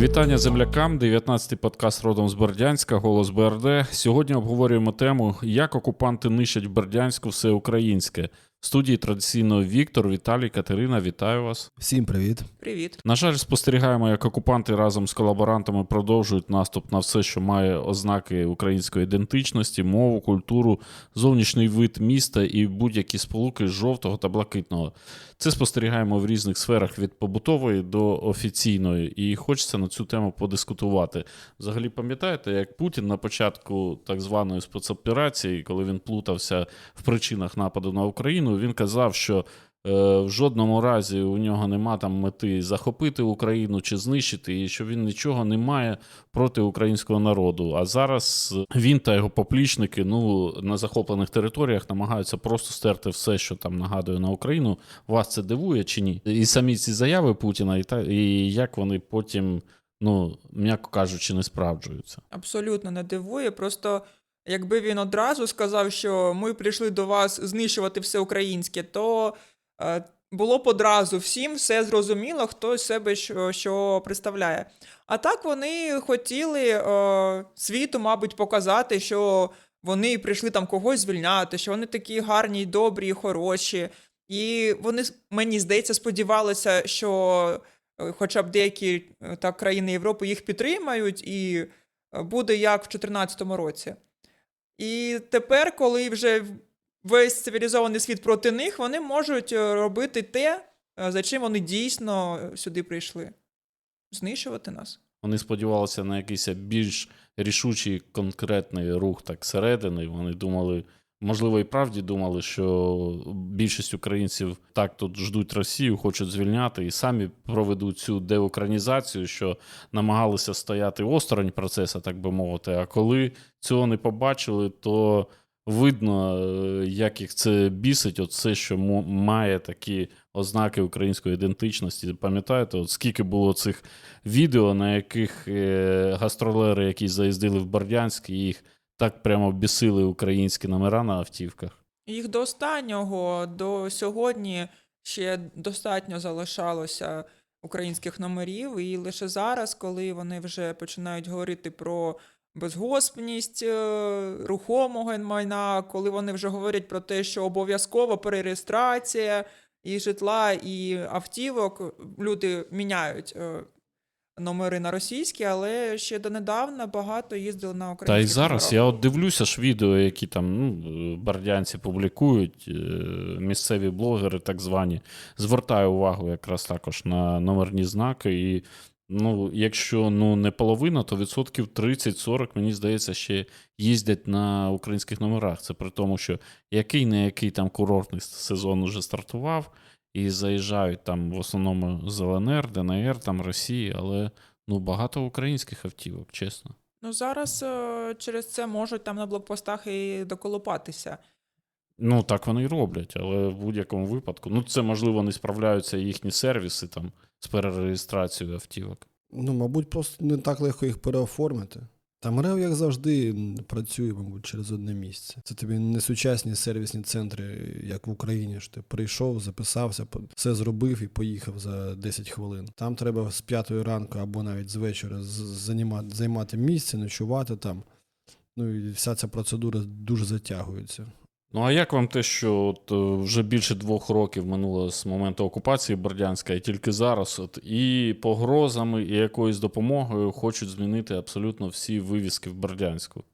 Вітання землякам. 19-й подкаст родом з Бердянська, голос БРД. Сьогодні обговорюємо тему, як окупанти нищать Бердянську все українське. В студії традиційно Віктор, Віталій, Катерина. Вітаю вас. Всім привіт. Привіт. На жаль, спостерігаємо, як окупанти разом з колаборантами продовжують наступ на все, що має ознаки української ідентичності, мову, культуру, зовнішній вид міста і будь-які сполуки жовтого та блакитного. Це спостерігаємо в різних сферах від побутової до офіційної, і хочеться на цю тему подискутувати. Взагалі, пам'ятаєте, як Путін на початку так званої спецоперації, коли він плутався в причинах нападу на Україну, він казав, що е, в жодному разі у нього нема там мети захопити Україну чи знищити, і що він нічого не має проти українського народу. А зараз він та його поплічники ну на захоплених територіях намагаються просто стерти все, що там нагадує на Україну. Вас це дивує чи ні? І самі ці заяви Путіна, і та і як вони потім, ну м'яко кажучи, не справджуються. Абсолютно не дивує. Просто якби він одразу сказав, що ми прийшли до вас знищувати все українське, то е, було б одразу всім все зрозуміло, хто себе що, що представляє. А так вони хотіли е, світу, мабуть, показати, що вони прийшли там когось звільняти, що вони такі гарні, добрі, хороші. І вони, мені здається, сподівалися, що е, хоча б деякі так країни Європи їх підтримають, і буде як в 2014 році. І тепер, коли вже весь цивілізований світ проти них, вони можуть е, робити те, е, за чим вони дійсно сюди прийшли. Знищувати нас. Вони сподівалися на якийсь більш рішучий конкретний рух так середини. Вони думали, можливо, і правді думали, що більшість українців так тут ждуть Росію, хочуть звільняти і самі проведуть цю деукраїнізацію, що намагалися стояти осторонь процесу, так би мовити. А коли цього не побачили, то видно, е, як їх це бісить, от все, що має такі ознаки української ідентичності. Пам'ятаєте, от скільки було цих відео, на яких е, гастролери, які заїздили в Бердянськ, і їх так прямо бісили українські номера на автівках. Їх до останнього, до сьогодні ще достатньо залишалося українських номерів, і лише зараз, коли вони вже починають говорити про безгоспність е, рухомого майна, коли вони вже говорять про те, що обов'язково перереєстрація і житла, і автівок, люди міняють. Номери на російські, але ще донедавна багато їздили на українські. Та й зараз я от дивлюся ж відео, які там ну, бардянці публікують, е, місцеві блогери, так звані. Звертаю увагу якраз також на номерні знаки. І ну, якщо ну, не половина, то відсотків 30-40, мені здається, ще їздять на українських номерах. Це при тому, що який не який там курортний сезон уже стартував, і заїжджають там в основному з ЛНР, ДНР, там Росії, але ну, багато українських автівок, чесно. Ну зараз е, через це можуть там на блокпостах і доколупатися. Ну, так вони й роблять, але в будь-якому випадку. Ну, це, можливо, не справляються їхні сервіси там з перереєстрацією автівок. Ну, мабуть, просто не так легко їх переоформити. Там РЕВ, як завжди, працює, мабуть, через одне місце. Це тобі не сучасні сервісні центри, як в Україні. що Ти прийшов, записався, все зробив і поїхав за 10 хвилин. Там треба з п'ятої ранку або навіть з вечора займати місце, ночувати там. Ну і вся ця процедура дуже затягується. Ну, а як вам те, що от е, вже більше двох років минуло з моменту окупації Бердянська, і тільки зараз от і погрозами, і якоюсь допомогою хочуть змінити абсолютно всі вивіски в Бердянську?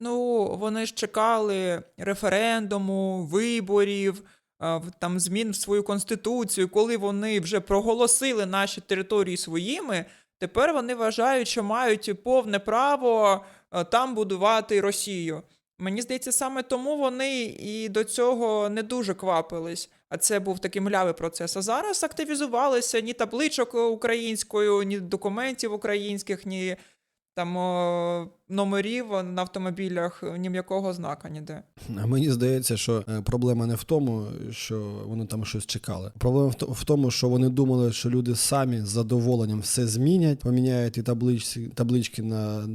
Ну, вони ж чекали референдуму, виборів, е, там змін в свою конституцію. Коли вони вже проголосили наші території своїми, тепер вони вважають, що мають повне право е, там будувати Росію. Мені здається, саме тому вони і до цього не дуже квапились. А це був такий млявий процес. А зараз активізувалися ні табличок українською, ні документів українських, ні там о, номерів на автомобілях, ні м'якого знака ніде. А мені здається, що е, проблема не в тому, що вони там щось чекали. Проблема в тому, що вони думали, що люди самі з задоволенням все змінять, поміняють і табличці, таблички на,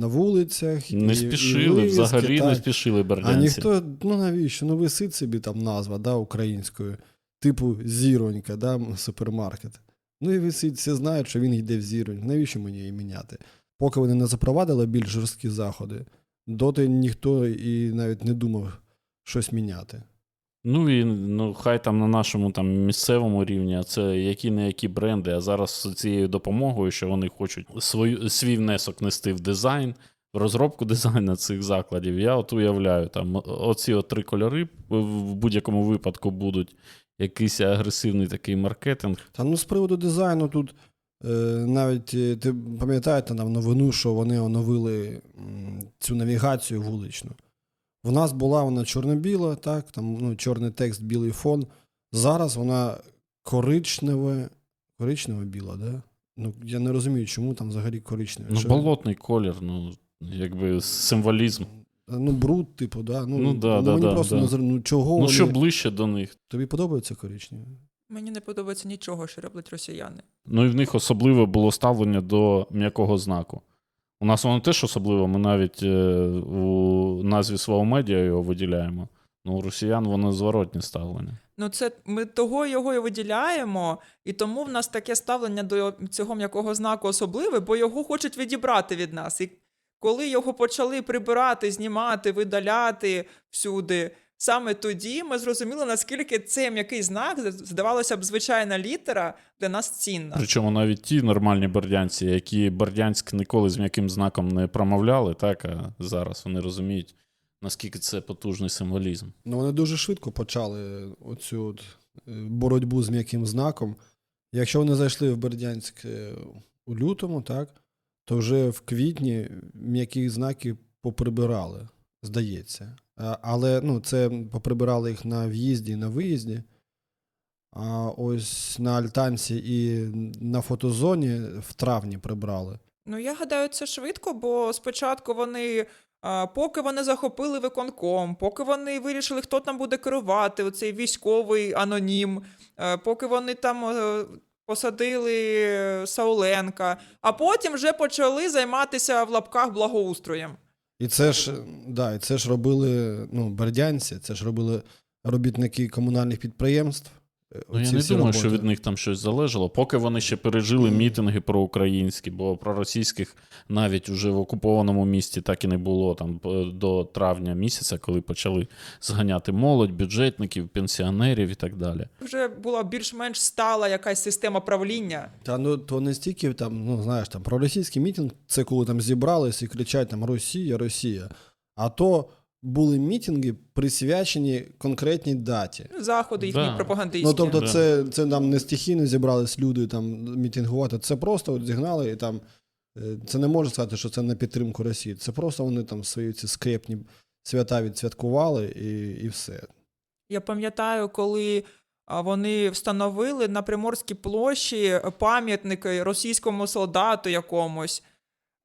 на вулицях. Не і, спішили, і вивіски, взагалі не так. спішили А ніхто, ну навіщо? Ну висить собі там назва да, українською, типу зіронька, да, супермаркет. Ну і всі, всі знають, що він йде в зіронь. Навіщо мені її міняти? Поки вони не запровадили більш жорсткі заходи, доти ніхто і навіть не думав щось міняти. Ну і ну, хай там на нашому там місцевому рівні, це які не які бренди. А зараз з цією допомогою, що вони хочуть свою, свій внесок нести в дизайн, в розробку дизайну цих закладів. Я от уявляю, там оці от три кольори в будь-якому випадку будуть якийсь агресивний такий маркетинг. Та ну з приводу дизайну тут навіть е, ти пам'ятаєте нам новину, що вони оновили цю навігацію вуличну. В нас була вона чорно-біла, так, там ну, чорний текст, білий фон. Зараз вона коричневе, коричнево-біла, да? Ну, я не розумію, чому там взагалі коричневе. Ну, болотний колір, ну, якби символізм. Ну, бруд, типу, да. Ну, Ну, да, да, мені да, просто да. не ну, чого Ну, вони... що ближче до них. Тобі подобається коричневе? Мені не подобається нічого, що роблять росіяни. Ну і в них особливе було ставлення до м'якого знаку. У нас воно теж особливо, ми навіть е, у назві свого медіа його виділяємо. Ну, у росіян воно зворотнє ставлення. Ну, це ми того його і виділяємо, і тому в нас таке ставлення до цього м'якого знаку особливе, бо його хочуть відібрати від нас. І коли його почали прибирати, знімати, видаляти всюди, саме тоді ми зрозуміли, наскільки цей м'який знак, здавалося б, звичайна літера для нас цінна. Причому навіть ті нормальні бердянці, які Бердянськ ніколи з м'яким знаком не промовляли, так, а зараз вони розуміють, наскільки це потужний символізм. Ну, вони дуже швидко почали оцю от е, боротьбу з м'яким знаком. Якщо вони зайшли в Бердянськ е, у лютому, так, то вже в квітні м'які знаки поприбирали, здається. Але ну, це поприбирали їх на в'їзді і на виїзді. А ось на Альтанці і на фотозоні в травні прибрали. Ну, я гадаю, це швидко, бо спочатку вони, поки вони захопили виконком, поки вони вирішили, хто там буде керувати, оцей військовий анонім, е, поки вони там е, посадили Сауленка, а потім вже почали займатися в лапках благоустроєм. І це ж, да, і це ж робили ну, бердянці, це ж робили робітники комунальних підприємств. Ну, я не думаю, що від них там щось залежало, поки вони ще пережили мітинги проукраїнські, бо проросійських навіть уже в окупованому місті так і не було там до травня місяця, коли почали зганяти молодь, бюджетників, пенсіонерів і так далі. Вже була більш-менш стала якась система правління. Та ну то не стільки там, ну знаєш, там про російський мітинг, це коли там зібрались і кричать там Росія, Росія. А то були мітинги присвячені конкретній даті. Заходи їхні Да. пропагандистські. Ну тобто, Да. це, це нам не стихійно зібрались люди там мітингувати. Це просто от зігнали і там. е, Це не можна сказати, що це на підтримку Росії. Це просто вони там свої ці скрепні свята відсвяткували і, і все. Я пам'ятаю, коли а, вони встановили на Приморській площі пам'ятники російському солдату якомусь.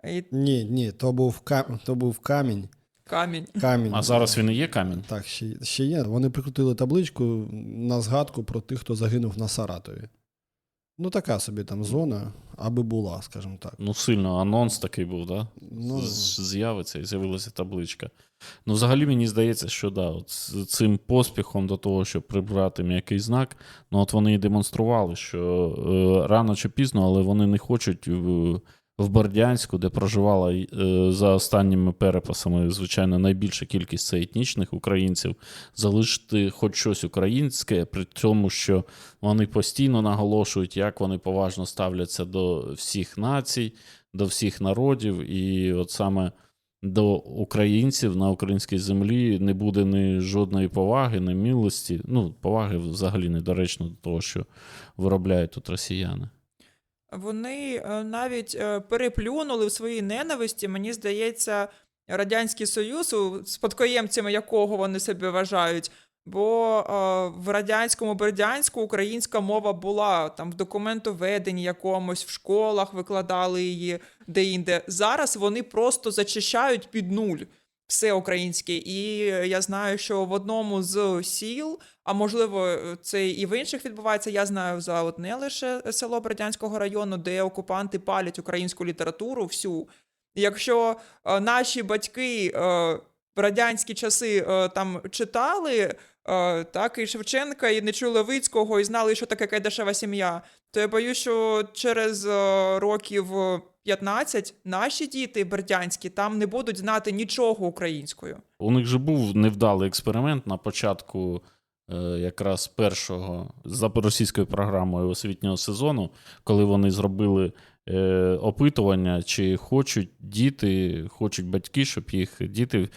І Ні, ні, то був кам... то був камінь. Камінь. камінь. А зараз він і є камінь. Так, ще, ще є. Вони прикрутили табличку на згадку про тих, хто загинув на Саратові. Ну, така собі там зона, аби була, скажімо так. Ну, сильно анонс такий був, да? Ну, З'явиться і з'явилася табличка. Ну, взагалі, мені здається, що да, от з цим поспіхом до того, щоб прибрати м'який знак, ну от вони і демонстрували, що е, рано чи пізно, але вони не хочуть в, в Бердянську, де проживала е, за останніми переписами, звичайно, найбільша кількість це етнічних українців, залишити хоч щось українське, при тому, що вони постійно наголошують, як вони поважно ставляться до всіх націй, до всіх народів, і от саме до українців на українській землі не буде ні жодної поваги, ні милості. Ну, поваги взагалі недоречно до того, що виробляють тут росіяни. Вони е, навіть е, переплюнули в своїй ненависті, мені здається, Радянський Союз, спадкоємцями якого вони себе вважають. Бо е, в радянському Бердянську українська мова була там в документоведенні якомусь, в школах викладали її де-інде. Зараз вони просто зачищають під нуль все українське. І я знаю, що в одному з сіл, а можливо, це і в інших відбувається. Я знаю за одне лише село Бердянського району, де окупанти палять українську літературу всю. Якщо е, наші батьки е, в радянські часи е, там читали е, так, і Шевченка, і Левицького, і знали, що таке кайдашева сім'я, то я боюсь, що через е, років 15 наші діти бердянські там не будуть знати нічого українською. У них же був невдалий експеримент на початку е, якраз першого за російською програмою освітнього сезону, коли вони зробили е, опитування, чи хочуть діти, хочуть батьки, щоб їх діти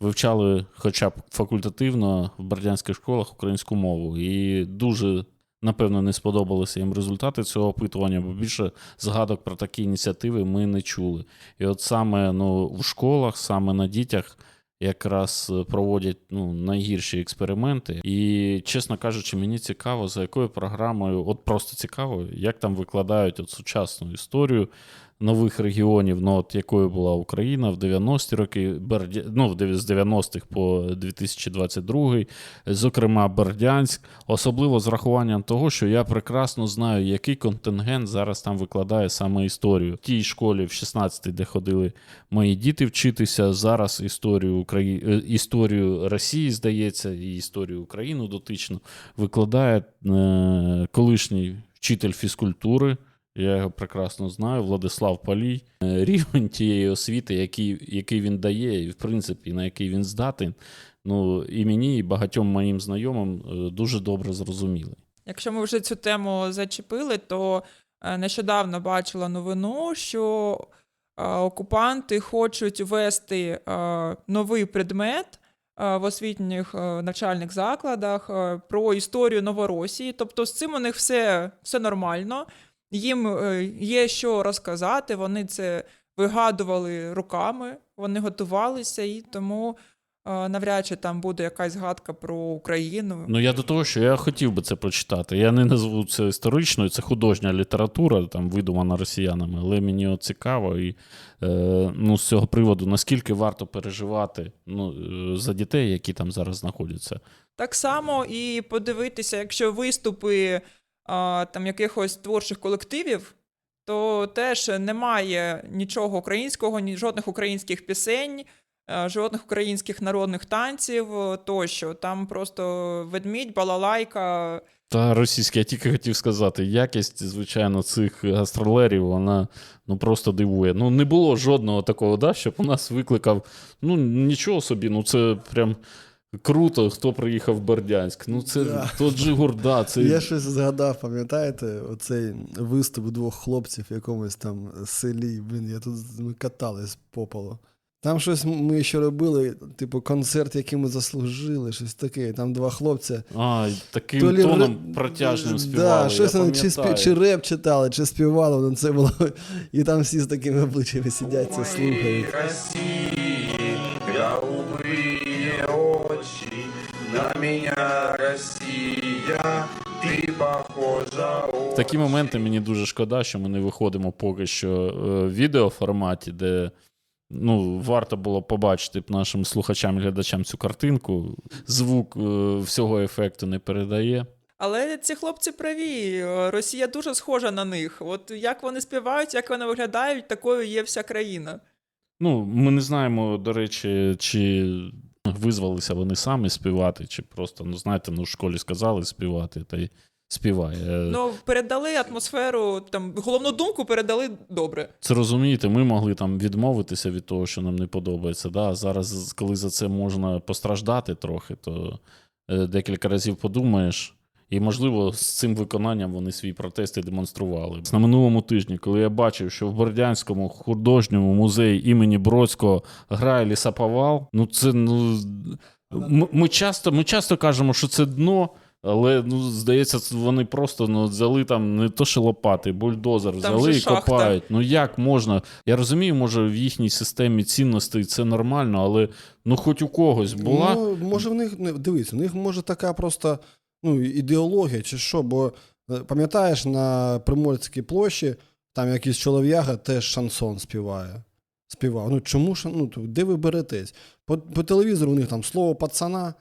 вивчали хоча б факультативно в бердянських школах українську мову. І дуже. Напевно, не сподобалися їм результати цього опитування, бо більше згадок про такі ініціативи ми не чули. І от саме ну, в школах, саме на дітях якраз е, проводять ну, найгірші експерименти. І, чесно кажучи, мені цікаво, за якою програмою, от просто цікаво, як там викладають от сучасну історію нових регіонів, ну от якою була Україна в 90-ті роки, Бердя... ну, з 90-х по 2022, зокрема Бердянськ, особливо з рахуванням того, що я прекрасно знаю, який контингент зараз там викладає саме історію. В тій школі в 16-й, де ходили мої діти вчитися, зараз історію Украї... е, історію Росії, здається, і історію України дотично викладає е... колишній вчитель фізкультури. Я його прекрасно знаю, Владислав Палій. Е, Рівень тієї освіти, який, який він дає, і в принципі на який він здатен, ну і мені, і багатьом моїм знайомим е, дуже добре зрозуміли. Якщо ми вже цю тему зачепили, то е, нещодавно бачила новину, що окупанти хочуть ввести новий предмет в освітніх навчальних закладах про історію Новоросії. Тобто з цим у них все, все нормально. Їм е, є що розказати, вони це вигадували руками, вони готувалися, і тому е, навряд чи там буде якась згадка про Україну. Ну я до того, що я хотів би це прочитати. Я не назву це історичною, це художня література, там видумана росіянами, але мені цікаво і е, ну, з цього приводу, наскільки варто переживати ну, е, за дітей, які там зараз знаходяться. Так само і подивитися, якщо виступи а, там якихось творчих колективів, то теж немає нічого українського, ні жодних українських пісень, а, жодних українських народних танців е, тощо. Там просто ведмідь, балалайка. Та російські, я тільки хотів сказати, якість, звичайно, цих гастролерів, вона ну просто дивує. Ну, не було жодного такого, да, щоб у нас викликав. Ну, нічого собі, ну це прям. Круто, хто приїхав в Бердянськ. Ну, це Да. тот же гурда. Це... Я щось згадав, пам'ятаєте, оцей виступ двох хлопців в якомусь там селі. Блін, я тут ми катались по полу. Там щось ми ще робили, типу, концерт, який ми заслужили, щось таке. Там два хлопця. А, таким То лі тоном протяжним Да, співали. щось я вони чи, спі- чи реп читали, чи співали, ну це було. І там всі з такими обличчями сидять, це слухають. Очи, на меня, Россия, ты похожа В такі моменти мені дуже шкода, що ми не виходимо поки що е, в відеоформаті, де ну, варто було побачити б нашим слухачам і глядачам цю картинку. Звук е, всього ефекту не передає. Але ці хлопці праві. е, Росія дуже схожа на них. От як вони співають, як вони виглядають, такою є вся країна. Ну, ми не знаємо, до речі, чи визвалися вони самі співати, чи просто, ну знаєте, ну в школі сказали співати, та й співає. Ну, передали атмосферу, там головну думку передали добре. Це розумієте, ми могли там відмовитися від того, що нам не подобається. Да? А Зараз, коли за це можна постраждати трохи, то е, декілька разів подумаєш. І, можливо, з цим виконанням вони свій протест і демонстрували. На минулому тижні, коли я бачив, що в Бердянському художньому музеї імені Бродського грає лісаповал, ну це ну. Ми, ми, часто, ми часто кажемо, що це дно, але ну, здається, вони просто ну, взяли там не то що лопати, бульдозер взяли і шахта. копають. Ну як можна? Я розумію, може, в їхній системі цінностей це нормально, але ну хоч у когось була. Ну, може, в них не дивись, у них може така просто ну, ідеологія чи що, бо е, пам'ятаєш, на Приморській площі там якийсь чолов'яга теж шансон співає. Співав. Ну чому ж, ну, де ви беретесь? По, по телевізору у них там слово пацана,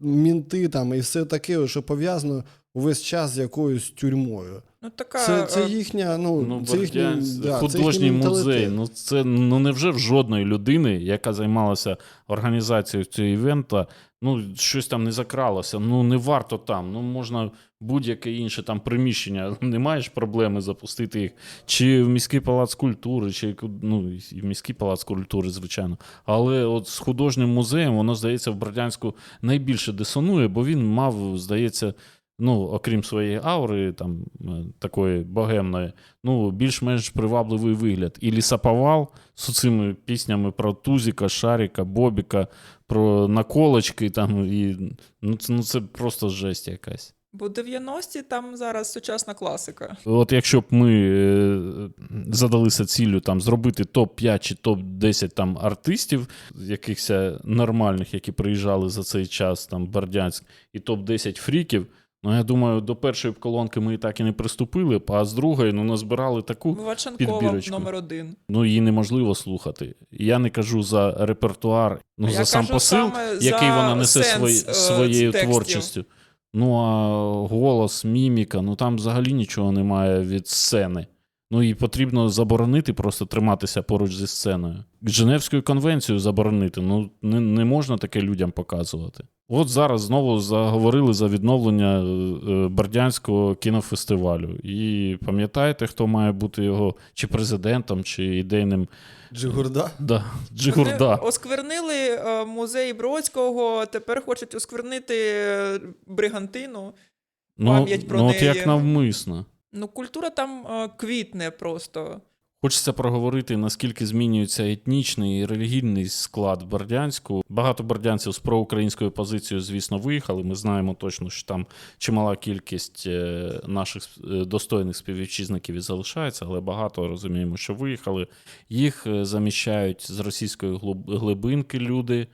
мінти там і все таке, що пов'язано увесь час з якоюсь тюрмою. Ну, така, Це, це е, їхня, ну, Ну, це Бердянськ, да, художній їхній музей. Ну це ну невже в жодної людини, яка займалася організацією цього івента, Ну, щось там не закралося, ну не варто там. Ну, можна будь-яке інше там приміщення. Не маєш проблеми запустити їх. Чи в міський палац культури, чи ну, і в міський палац культури, звичайно. Але от з художнім музеєм, воно, здається, в Бердянську найбільше дисонує, бо він мав, здається, ну, окрім своєї аури, там е, такої богемної, ну, більш-менш привабливий вигляд. І лісоповал з цими піснями про Тузіка, Шаріка, Бобіка, про наколочки там, і ну, це, ну, це просто жесть якась. Бо 90-ті там зараз сучасна класика. От якщо б ми е, задалися ціллю там зробити топ-5 чи топ-10 там артистів, якихось нормальних, які приїжджали за цей час там в Бердянськ, і топ-10 фріків. Ну, я думаю, до першої колонки ми і так і не приступили а з другої ну, назбирали таку, Ваченкова підбірочку. номер один. ну її неможливо слухати. Я не кажу за репертуар, ну Я за сам посил, який вона несе свої, е, своєю текстів. творчістю. Ну, а голос, міміка, ну там взагалі нічого немає від сцени. Ну і потрібно заборонити, просто триматися поруч зі сценою. Женевською конвенцією заборонити. Ну не, не можна таке людям показувати. От зараз знову заговорили за відновлення е, е, Бердянського кінофестивалю. І пам'ятаєте, хто має бути його чи президентом, чи ідейним Джигурда? да, Джигурда. Вони осквернили е, музей Бродського, тепер хочуть осквернити Бригантину. Ну, пам'ять про ну от неї. як навмисно. Ну, культура там е, квітне просто. Хочеться проговорити, наскільки змінюється етнічний і релігійний склад Бердянську. Багато бердянців з проукраїнською позицією, звісно, виїхали. Ми знаємо точно, що там чимала кількість е, наших е, достойних співвітчизників і залишається, але багато розуміємо, що виїхали. Їх заміщають з російської глибинки люди.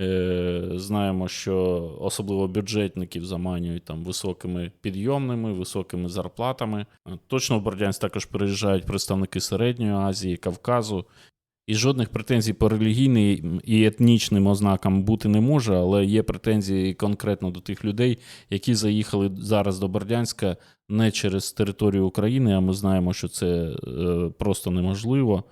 Е, Знаємо, що особливо бюджетників заманюють там високими підйомними, високими зарплатами. Е, Точно в Бердянськ також приїжджають представники Середньої Азії, Кавказу. І жодних претензій по релігійним і етнічним ознакам бути не може, але є претензії конкретно до тих людей, які заїхали зараз до Бердянська не через територію України, а ми знаємо, що це е, просто неможливо.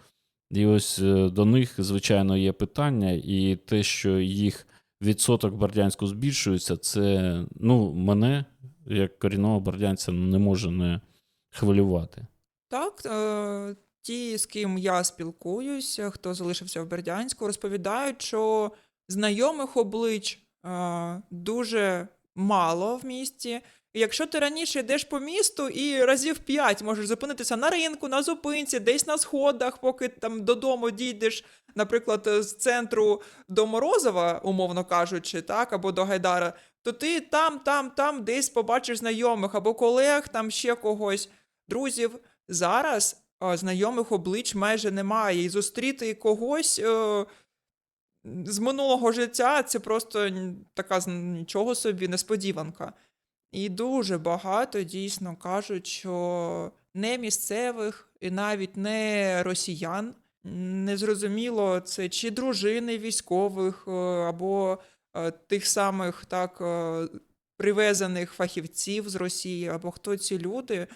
І ось е, до них, звичайно, є питання, і те, що їх відсоток Бердянську збільшується, це ну, мене, як корінного бердянця, не може не хвилювати. Так, е, ті, з ким я спілкуюся, хто залишився в Бердянську, розповідають, що знайомих облич е, дуже мало в місті. І якщо ти раніше йдеш по місту і разів п'ять можеш зупинитися на ринку, на зупинці, десь на сходах, поки там додому дійдеш, наприклад, з центру до Морозова, умовно кажучи, так, або до Гайдара, то ти там, там, там десь побачиш знайомих або колег, там ще когось, друзів. Зараз а, знайомих облич майже немає. І зустріти когось е, з минулого життя це просто така нічого собі несподіванка. І дуже багато дійсно кажуть, що не місцевих і навіть не росіян. Незрозуміло, це чи дружини військових, е, або е, тих самих так е, привезених фахівців з Росії, або хто ці люди.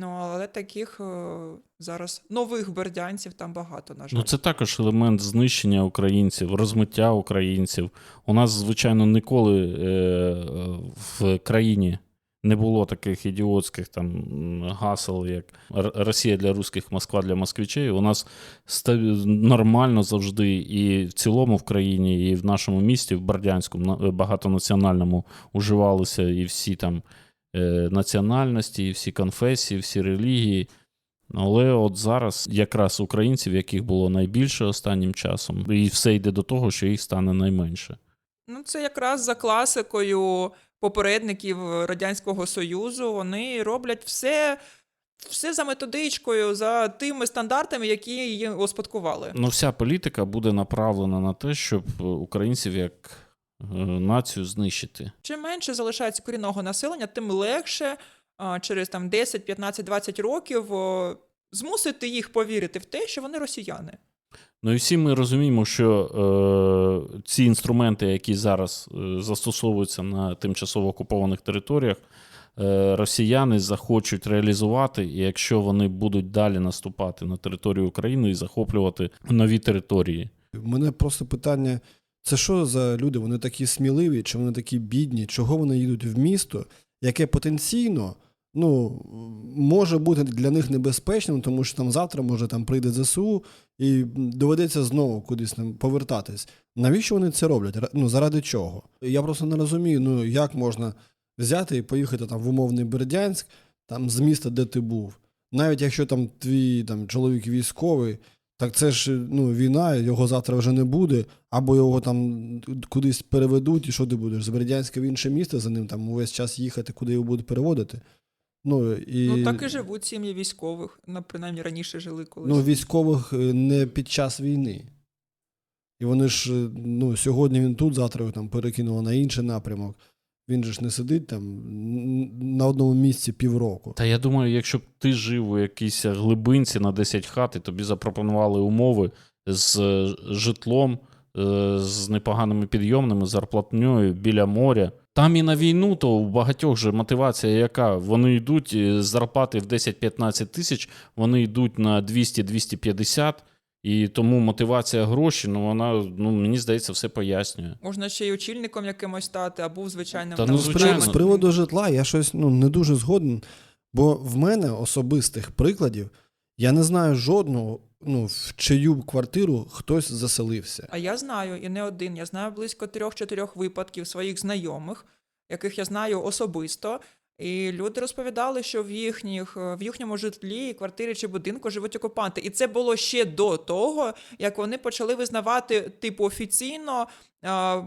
Ну, але таких е, зараз нових бердянців там багато, на жаль. Ну, це також елемент знищення українців, розмиття українців. У нас, звичайно, ніколи е, в країні не було таких ідіотських там гасел, як Росія для русських, Москва для москвичей. У нас нормально завжди і в цілому в країні, і в нашому місті, в Бердянську, на- багатонаціональному уживалися і всі там національності, і всі конфесії, всі релігії. Але от зараз якраз українців, яких було найбільше останнім часом, і все йде до того, що їх стане найменше. Ну, це якраз за класикою попередників Радянського Союзу. Вони роблять все, все за методичкою, за тими стандартами, які її успадкували. Ну, вся політика буде направлена на те, щоб е, українців як е, націю знищити. Чим менше залишається корінного населення, тим легше через там 10, 15, 20 років змусити їх повірити в те, що вони росіяни. Ну і всі ми розуміємо, що е, ці інструменти, які зараз е, застосовуються на тимчасово окупованих територіях, е, росіяни захочуть реалізувати, і якщо вони будуть далі наступати на територію України і захоплювати нові території. У мене просто питання: Це що за люди? Вони такі сміливі, чи вони такі бідні? Чого вони їдуть в місто, яке потенційно ну, може бути для них небезпечним, тому що там завтра може там прийде ЗСУ і доведеться знову кудись там повертатись. Навіщо вони це роблять? Ну, заради чого? Я просто не розумію, ну як можна взяти і поїхати там в умовний Бердянськ, там з міста, де ти був. Навіть якщо там твій там, чоловік військовий, так це ж ну, війна, його завтра вже не буде, або його там кудись переведуть, і що ти будеш? З Бердянська в інше місто за ним там увесь час їхати, куди його будуть переводити. Ну, і, Ну так і живуть сім'ї військових. Ну, принаймні раніше жили колись. ну, військових е, не під час війни. І вони ж, е, ну, сьогодні він тут, завтра його там перекинуло на інший напрямок. Він же ж не сидить там на одному місці півроку. Та я думаю, якщо б ти жив у якійсь глибинці на 10 хат, і тобі запропонували умови з е, житлом, е, з непоганими підйомними, зарплатньою біля моря. Там і на війну, то у багатьох же мотивація яка? Вони йдуть е, з зарплати в 10-15 тисяч, вони йдуть на 200-250, і тому мотивація гроші, ну вона, ну мені здається, все пояснює. Можна ще й очільником якимось стати, або звичайним Та там, ну, звичайно. з приводу житла я щось ну, не дуже згоден, бо в мене особистих прикладів я не знаю жодного, ну, в чию квартиру хтось заселився. А я знаю, і не один. Я знаю близько трьох-чотирьох випадків своїх знайомих, яких я знаю особисто. І люди розповідали, що в їхніх е, в їхньому житлі, квартирі чи будинку живуть окупанти. І це було ще до того, як вони почали визнавати типу офіційно а,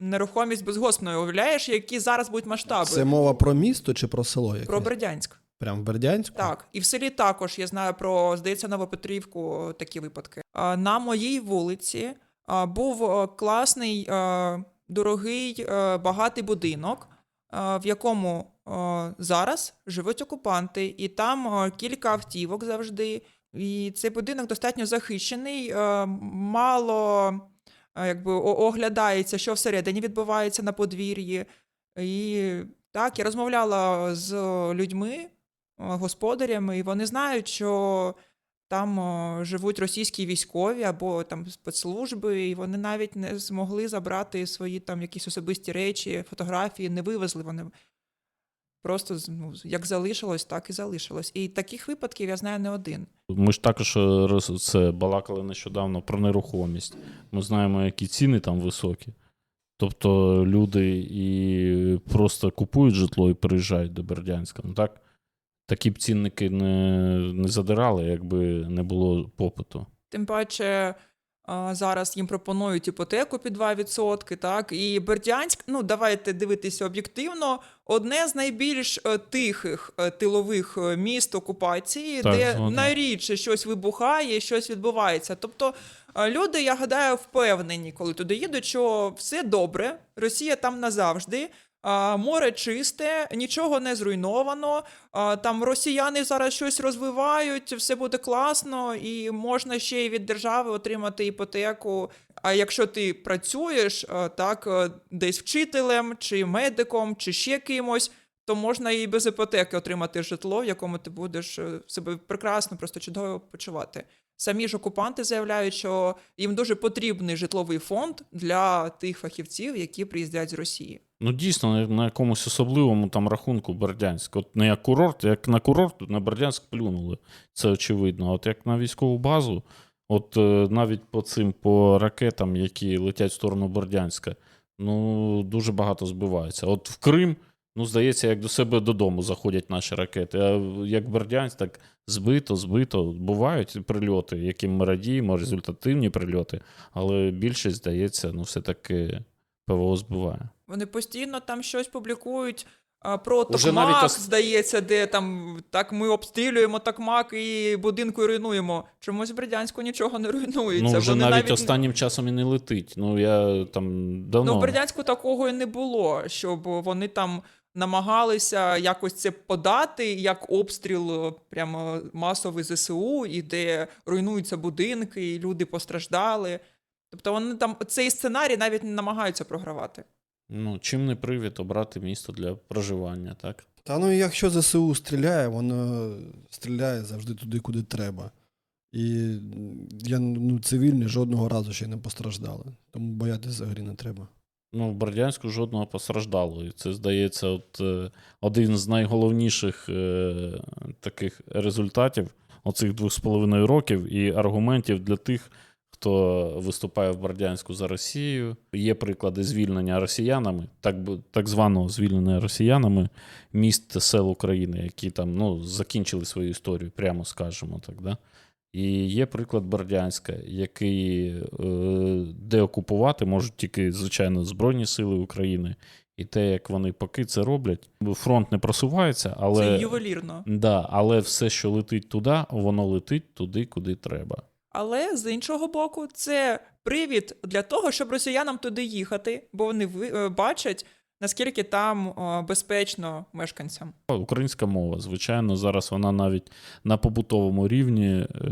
нерухомість безгоспною. Уявляєш, які зараз будуть масштаби Це мова про місто чи про село? Якесь? про Бердянськ. Прям в Бердянську? Так, і в селі також я знаю про, здається, Новопетрівку такі випадки. А, На моїй вулиці а, був е, класний, е, дорогий, е, багатий будинок, е, в якому е, зараз живуть окупанти, і там кілька автівок завжди. І цей будинок достатньо захищений, е, мало е, якби, оглядається, що всередині відбувається на подвір'ї. І так, я розмовляла з людьми, е, господарями, і вони знають, що там живуть російські військові або там спецслужби, і вони навіть не змогли забрати свої там якісь особисті речі, фотографії, не вивезли вони. Просто ну, як залишилось, так і залишилось. І таких випадків я знаю не один. Ми ж також е, це балакали нещодавно про нерухомість. Ми знаємо, які ціни там високі. Тобто люди і просто купують житло і переїжджають до Бердянська. Ну так, такі б цінники не, не задирали, якби не було попиту. Тим паче зараз їм пропонують іпотеку під 2%, так, і Бердянськ, ну давайте дивитися об'єктивно, одне з найбільш е, тихих е, тилових е, міст окупації, Так, де найрідше щось вибухає, щось відбувається. Тобто люди, я гадаю, впевнені, коли туди їдуть, що все добре, Росія там назавжди. Море чисте, нічого не зруйновано. Там росіяни зараз щось розвивають, все буде класно, і можна ще й від держави отримати іпотеку. А якщо ти працюєш так, е, десь вчителем, чи медиком, чи ще кимось, то можна і без іпотеки отримати житло, в якому ти будеш е, себе прекрасно, просто чудово почувати. Самі ж окупанти заявляють, що їм дуже потрібний житловий фонд для тих фахівців, які приїздять з Росії. Ну, дійсно, на- якомусь особливому там рахунку Бердянськ. От не як курорт, як на курорт, на Бердянськ плюнули. Це очевидно. От як на військову базу, от е, навіть по цим по ракетам, які летять в сторону Бердянська, ну дуже багато збивається. От в Крим, ну здається, як до себе додому заходять наші ракети. А як Бердянськ, так збито, збито. Бувають прильоти, яким ми радіємо, результативні прильоти, але більшість, здається, ну все-таки ПВО збиває. Вони постійно там щось публікують. Про Токмак, навіть ос- здається, де там так ми обстрілюємо Токмак і будинку руйнуємо. Чомусь в Бердянську нічого не руйнується. Ну, вже Вони навіть, останнім часом і не летить. Ну, я там давно. Ну, в Бердянську такого і не було, щоб вони там намагалися якось це подати, як обстріл е, прямо масовий ЗСУ, і де руйнуються будинки, і люди постраждали. Тобто вони там цей сценарій навіть не намагаються програвати. Ну, чим не привід обрати місто для проживання, так? Та ну якщо ЗСУ стріляє, воно стріляє завжди туди, куди треба. І я ну, цивільні жодного разу ще не постраждали. Тому боятися взагалі не треба. Ну, в Бердянську жодного постраждало. І це, здається, от, е, один з найголовніших е, таких результатів оцих двох з половиною років і аргументів для тих, хто виступає в Бердянську за Росію. Є приклади звільнення росіянами, так, так званого звільнення росіянами міст сел України, які там ну, закінчили свою історію, прямо скажемо так. Да? І є приклад Бердянська, який е, де окупувати можуть тільки, звичайно, Збройні Сили України. І те, як вони поки це роблять, фронт не просувається, але, Це ювелірно. да, але все, що летить туди, воно летить туди, куди треба. Але з іншого боку, це привід для того, щоб росіянам туди їхати, бо вони е, бачать, наскільки там е, безпечно мешканцям. Українська мова, звичайно, зараз вона навіть на побутовому рівні е,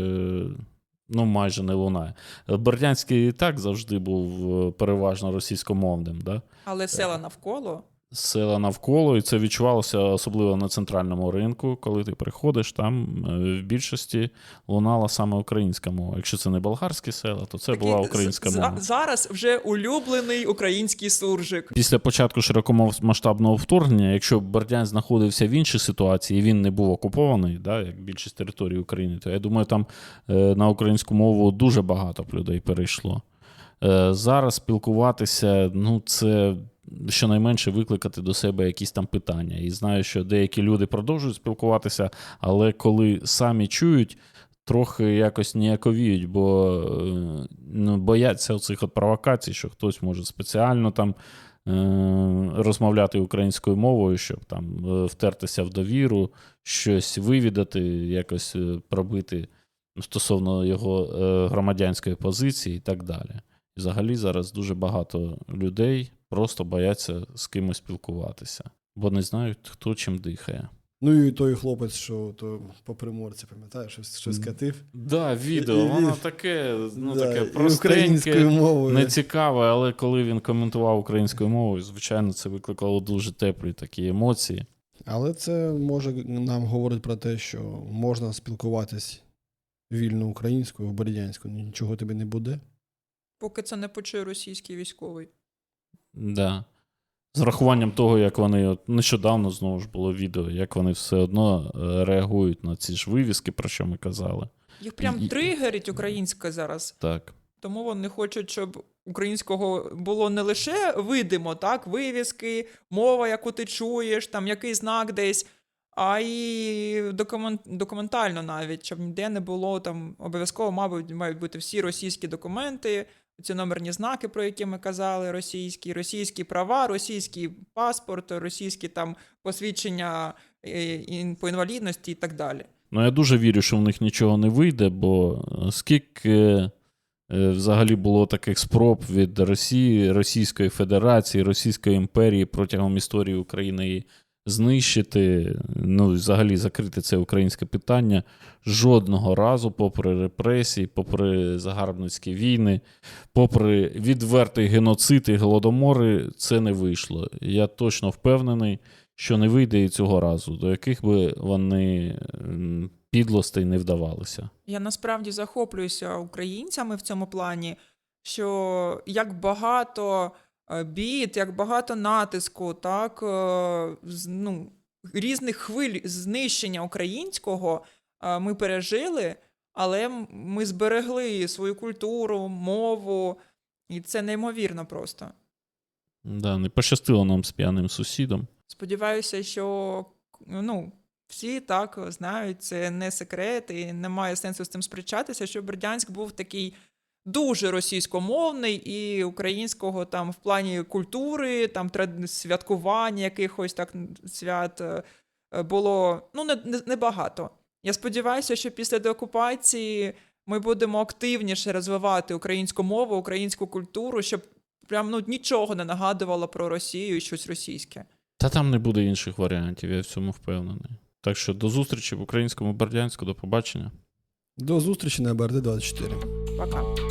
ну, майже не лунає. Бердянський і так завжди був е, переважно російськомовним. Да? Але села навколо Села навколо, і це відчувалося особливо на центральному ринку. Коли ти приходиш, там е, в більшості лунала саме українська мова. Якщо це не болгарські села, то це була українська мова. зараз вже улюблений український суржик. Після початку широкомасштабного вторгнення, якщо б Бердянськ знаходився в іншій ситуації, і він не був окупований, да, як більшість території України, то я думаю, там е, на українську мову дуже багато б людей перейшло. Е, зараз спілкуватися, ну, це щонайменше викликати до себе якісь там питання. І знаю, що деякі люди продовжують спілкуватися, але коли самі чують, трохи якось ніяковіють, бо е, ну, бояться оцих от провокацій, що хтось може спеціально там е, розмовляти українською мовою, щоб там е, втертися в довіру, щось вивідати, якось е, пробити стосовно його громадянської позиції і так далі. Взагалі зараз дуже багато людей просто бояться з кимось спілкуватися, бо не знають, хто чим дихає. Ну і той хлопець, що то по приморці, пам'ятаєш, щось, щось катив. Да, відео, І- і- воно таке, ну, Да, таке простеньке, мовою. не цікаве, але коли він коментував українською мовою, звичайно, це викликало дуже теплі такі емоції. Але це може нам говорить про те, що можна спілкуватись вільно українською в Бердянську, нічого тобі не буде. Поки це не почує російський військовий. Да. З рахуванням того, як вони от нещодавно знову ж було відео, як вони все одно е, реагують на ці ж вивіски, про що ми казали. Їх прям І- тригерить українська зараз. Так. Тому вони хочуть, щоб українського було не лише видимо, так, вивіски, мова, яку ти чуєш, там який знак десь, а й документ, документально навіть, щоб ніде не було там обов'язково, мабуть, мають бути всі російські документи, ці номерні знаки, про які ми казали, російські, російські права, російський паспорт, російські там посвідчення е, по інвалідності і так далі. Ну, я дуже вірю, що в них нічого не вийде, бо е, скільки е, взагалі було таких спроб від Росії, Російської Федерації, Російської імперії протягом історії України її знищити, ну, взагалі закрити це українське питання. Жодного разу, попри репресії, попри загарбницькі війни, попри відвертий геноцид і голодомори, це не вийшло. Я точно впевнений, що не вийде і цього разу, до яких би вони підлостей не вдавалися. Я насправді захоплююся українцями в цьому плані, що як багато е, бід, як багато натиску, так е, ну, різних хвиль знищення українського е, ми пережили, але ми зберегли свою культуру, мову, і це неймовірно просто. Да, не пощастило нам з п'яним сусідом. Сподіваюся, що ну, всі так знають, це не секрет, і немає сенсу з цим сперечатися, що Бердянськ був такий дуже російськомовний і українського там в плані культури, там трад- святкування якихось так свят е, е, було ну, не, не, небагато. Я сподіваюся, що після деокупації ми будемо активніше розвивати українську мову, українську культуру, щоб прям ну, нічого не нагадувало про Росію і щось російське. Та там не буде інших варіантів, я в цьому впевнений. Так що до зустрічі в українському Бердянську, до побачення. До зустрічі на БРД 24. Пока.